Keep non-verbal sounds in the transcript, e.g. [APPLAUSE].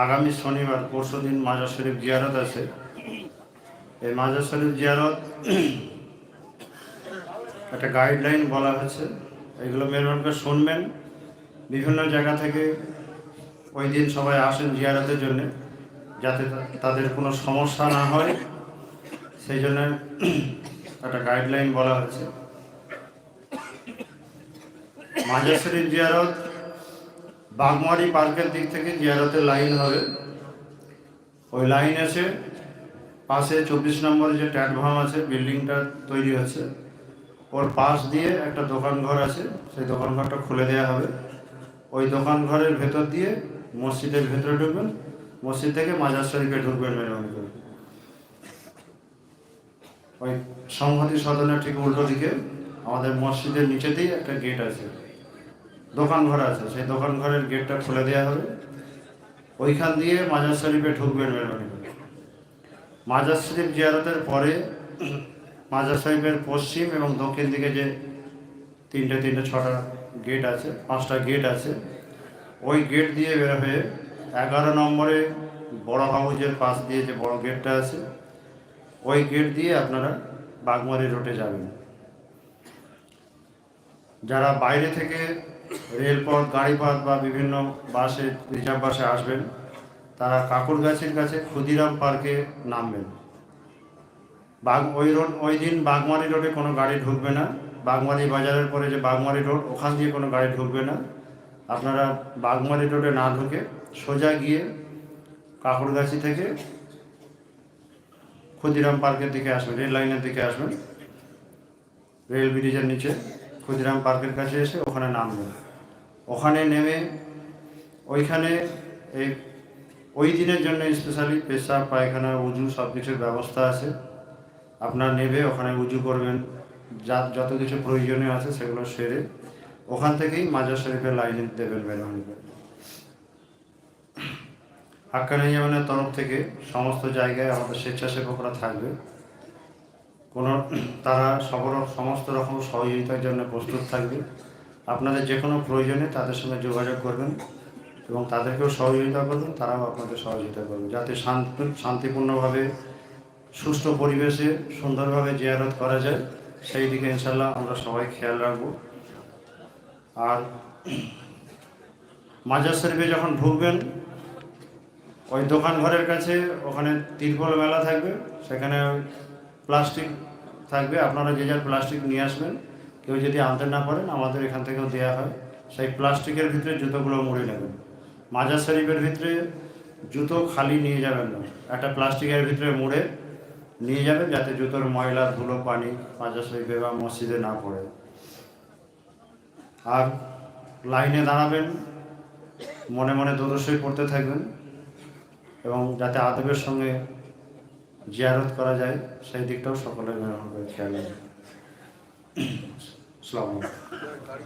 আগামী শনিবার, পরশু দিন মাজার শরীফ জিয়ারত আছে। এই মাজার শরীফ জিয়ারত একটা গাইডলাইন বলা হয়েছে। এগুলো মেহরবান করে শুনবেন। বিভিন্ন জায়গা থেকে ওই দিন সবাই আসেন জিয়ারতের জন্য, যাতে তাদের কোনো সমস্যা না হয়। সেই জন্য একটা গাইডলাইন বলা হয়েছে। মাজার শরীফ জিয়ারত বাগমারি পার্কের দিক থেকে জিয়ারতের লাইন হবে। ওই লাইন এসে পাশে চব্বিশ নম্বরে যে ট্যাটভাম আছে, বিল্ডিংটা তৈরি হচ্ছে। ওর পাশ দিয়ে একটা দোকান ঘর আছে, সেই দোকান ঘরটা খুলে দেওয়া হবে। ওই দোকান ঘরের ভেতর দিয়ে মসজিদের ভেতরে ঢুকবেন, মসজিদ থেকে মাজার শরীফে ঢুকবেন মেহরবানি করে। ওই সংহতি সদনের ঠিক উল্টো দিকে, আমাদের মসজিদের নিচেতেই একটা গেট আছে। দোকান ঘর আছে, সেই দোকান ঘরের গেটটা খুলে দেওয়া হবে। ওইখান দিয়ে মাজার শরীফে ঢুকবেন মেহরবানি করে। মাজার শরীফ জিয়ারতের পরে মাজার শরীফের পশ্চিম এবং দক্ষিণ দিকে যে তিনটে তিনটে, ছটা গেট আছে, পাঁচটা গেট আছে, ওই গেট দিয়ে বের হয়ে এগারো নম্বরে বড় হাউজের পাশ দিয়ে যে বড় গেটটা আছে, ওই গেট দিয়ে আপনারা বাগমারি রোডে যাবেন। যারা বাইরে থেকে রেলপথ, গাড়িপথ বা বিভিন্ন বাসে রিজার্ভ বাসে আসবেন, তারা কাকুরগাছির কাছে ক্ষুদিরাম পার্কে নামবেন। বাগ, ওই রোড, ওই দিন বাগমারি রোডে কোনো গাড়ি ঢুকবে না। বাগমারি বাজারের পরে যে বাগমারি রোড, ওখান দিয়ে কোনো গাড়ি ঢুকবে না। আপনারা বাগমারি রোডে না ঢুকে সোজা গিয়ে কাকুরগাছি থেকে ক্ষুদিরাম পার্কের দিকে আসবেন, রেল লাইনের দিকে আসবেন। রেল ব্রিজের নিচে। ক্ষুদিরাম পার্কের কাছে এসে ওখানে নামবেন ওখানে নেমে ওইখানে এই ওই দিনের জন্য স্পেশালি পেশাব, পায়খানা, উজু সব কিছুর ব্যবস্থা আছে। আপনার নেবে, ওখানে উজু করবেন। যা, যত কিছু প্রয়োজনীয় আছে সেগুলো সেরে ওখান থেকেই মাজার শরীফের লাইনে দেবেন করে হাক্কানি জামানের তরফ থেকে সমস্ত জায়গায় আমাদের স্বেচ্ছাসেবকরা থাকবে। কোনো [CLEARS THROAT] তারা সবর, সমস্ত রকম সহযোগিতার জন্য প্রস্তুত থাকবে। আপনাদের যে কোনো প্রয়োজনে তাদের সঙ্গে যোগাযোগ করবেন এবং তাদেরকেও সহযোগিতা করবেন, তারাও আপনাদের সহযোগিতা করবে। যাতে শান্তি, শান্তিপূর্ণভাবে সুষ্ঠু পরিবেশে সুন্দরভাবে জিয়ারত করা যায়, সেই দিকে ইনশাল্লাহ আমরা সবাই খেয়াল রাখব। আর [CLEARS THROAT] মাজার শরীফে যখন ঢুকবেন, ওই দোকান ঘরের কাছে ওখানে তিরপল মেলা থাকবে, সেখানে প্লাস্টিক থাকবে, আপনারা যে যার প্লাস্টিক নিয়ে আসবেন, কেউ যদি আনতে না পারেন, আমাদের এখান থেকেও দেওয়া হয়। সেই প্লাস্টিকের ভিতরে জুতোগুলো মুড়ে নেবেন। মাজার শরীফের ভিতরে জুতো খালি নিয়ে যাবেন না। একটা প্লাস্টিকের ভিতরে মুড়ে নিয়ে যাবেন, যাতে জুতোর ময়লা, ধুলো, পানি মাজার শরীফে বা মসজিদে না পড়ে। আর লাইনে দাঁড়াবেন, মনে মনে দোদশই পড়তে থাকবেন এবং যাতে আদবের সঙ্গে জিয়ারত করা যায় সেই দিকটাও সকলের খেয়াল [CLEARS THROAT] আলাইকুম।